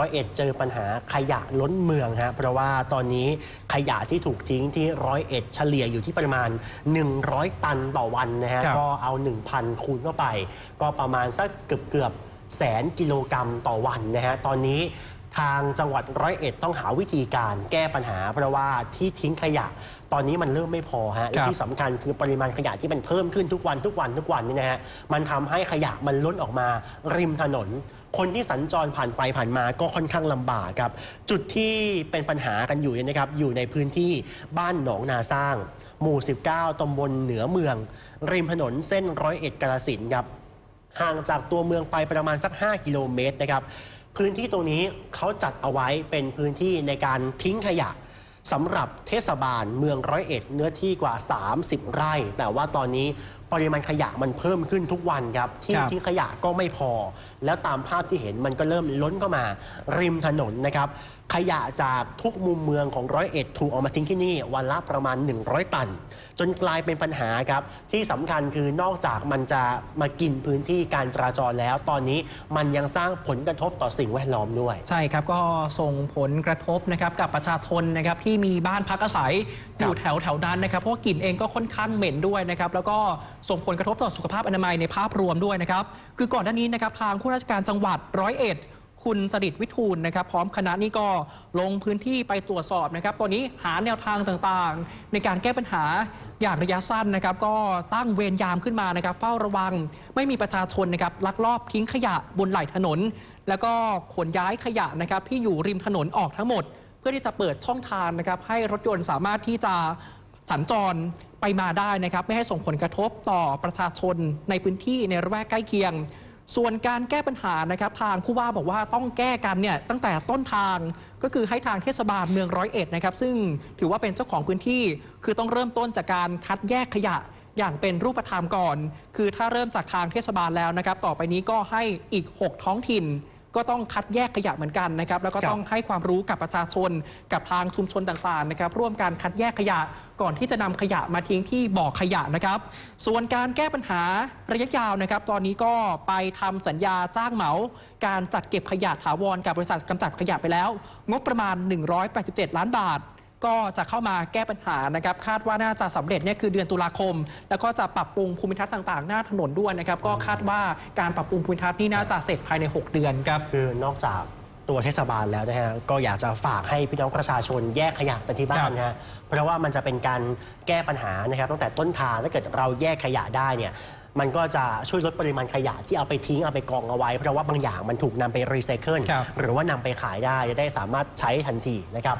ร้อยเอ็ดเจอปัญหาขยะล้นเมืองฮะเพราะว่าตอนนี้ขยะที่ถูกทิ้งที่ร้อยเอ็ดเฉลี่ยอยู่ที่ประมาณ 100 ตันต่อวันนะฮะครับก็เอา 1,000 คูณเข้าไป ก็ประมาณสักเกือบเกือบๆแสนกิโลกรัมต่อวันนะฮะตอนนี้ ทางจังหวัดร้อยเอ็ดต้องหาวิธีการแก้ปัญหา เพราะว่าที่ทิ้งขยะ ตอนนี้มันเริ่มไม่พอฮะและครับที่สำคัญคือปริมาณขยะที่มันเพิ่มขึ้นทุกวันทุกวันทุกวันนี่นะฮะมันทำให้ขยะมันล้นออกมาริมถนน คนที่สัญจรผ่านไปผ่านมาก็ค่อนข้างลำบากครับ จุดที่เป็นปัญหากันอยู่เนี่ยนะครับอยู่ในพื้นที่บ้านหนองนาสร้าง หมู่ 19ตำบลเหนือเมือง ริมถนนเส้นร้อยเอ็ดกาลสินธุ์ครับ ห่างจากตัวเมืองไปประมาณสัก 5 กิโลเมตรนะครับ พื้นที่ตรงนี้เขาจัดเอาไว้เป็นพื้นที่ในการทิ้งขยะสำหรับเทศบาลเมืองร้อยเอ็ดเนื้อที่กว่า 30 ไร่ แต่ว่าตอนนี้ ปริมาณขยะมันเพิ่มขึ้นทุกวันครับที่ครับ ทิ้งขยะก็ไม่พอ แล้วตามภาพที่เห็นมันก็เริ่มล้นเข้ามาริมถนนนะครับ ขยะจากทุกมุมเมืองของร้อยเอ็ดถูกเอามาทิ้งที่นี่วันละประมาณ 100 ตัน จนกลายเป็นปัญหาครับ ที่สำคัญคือนอกจากมันจะมากินพื้นที่การจราจรแล้ว ตอนนี้มันยังสร้างผลกระทบต่อสิ่งแวดล้อมด้วย ใช่ครับก็ส่งผลกระทบนะครับกับประชาชนนะครับที่มีบ้านพักอาศัยอยู่แถวแถวๆนั้นนะครับเพราะว่ากลิ่นเองก็ค่อนข้างเหม็นด้วยนะครับแล้วก็ส่งผลกระทบต่อสุขภาพอนามัยในภาพรวมด้วยนะครับ คือก่อนหน้านี้นะครับทางผู้ราชการจังหวัดร้อยเอ็ดคุณสดิตวิทูลนะครับ พร้อมคณะนี้ก็ลงพื้นที่ไปตรวจสอบนะครับ ตอนนี้หาแนวทางต่างๆ ในการแก้ปัญหาอย่างระยะสั้นนะครับ ก็ตั้งเวรยามขึ้นมานะครับ เฝ้าระวังไม่มีประชาชนนะครับลักลอบทิ้งขยะบนไหล่ถนน แล้วก็ขนย้ายขยะนะครับที่อยู่ริมถนนออกทั้งหมด เพื่อที่จะเปิดช่องทางนะครับ ให้รถยนต์สามารถที่จะ สัญจรไปมาได้นะครับ ไม่ให้ส่งผลกระทบต่อประชาชนในพื้นที่ในระแวกใกล้เคียง ส่วนการแก้ปัญหานะครับทางผู้ว่าบอกว่าต้องแก้กันเนี่ยตั้งแต่ต้นทางก็คือให้ทางเทศบาลเมืองร้อยเอ็ดนะครับ ซึ่งถือว่าเป็นเจ้าของพื้นที่ คือต้องเริ่มต้นจากการคัดแยกขยะอย่างเป็นรูปธรรมก่อน คือถ้าเริ่มจากทางเทศบาลแล้วนะครับ ต่อไปนี้ก็ให้อีก 6 ท้องถิ่น ก็ต้องคัดแยกขยะเหมือนกันนะครับ แล้วก็ครับต้องให้ความรู้กับประชาชน กับทางชุมชนต่างๆนะครับ ร่วมการคัดแยกขยะก่อนที่จะนำขยะมาทิ้งที่บ่อขยะนะครับ ส่วนการแก้ปัญหาระยะยาวนะครับ ตอนนี้ก็ไปทำสัญญาจ้างเหมา การจัดเก็บขยะถาวรกับบริษัทกำจัดขยะไปแล้ว งบประมาณ 187 ล้านบาท ก็จะเข้ามาแก้ปัญหานะครับ คาดว่าน่าจะสำเร็จเนี่ยคือเดือนตุลาคม แล้วก็จะปรับปรุงภูมิทัศน์ต่างๆ หน้าถนนด้วยนะครับ ก็คาดว่าการปรับปรุงภูมิทัศน์นี่น่าจะเสร็จภายใน 6 เดือนครับคือนอกจากตัวเทศบาลแล้วนะฮะก็อยากจะฝากให้พี่น้องประชาชนแยกขยะไปที่บ้านนะฮะเพราะว่ามันจะเป็นการแก้ปัญหานะครับ ตั้งแต่ต้นทางถ้าเกิดเราแยกขยะได้เนี่ยมันก็จะช่วยลดปริมาณขยะที่เอาไปทิ้ง เอาไปกองเอาไว้ เพราะว่าบางอย่างมันถูกนำไปรีไซเคิลครับหรือว่านำไปขายได้จะได้สามารถใช้ทันทีนะครับ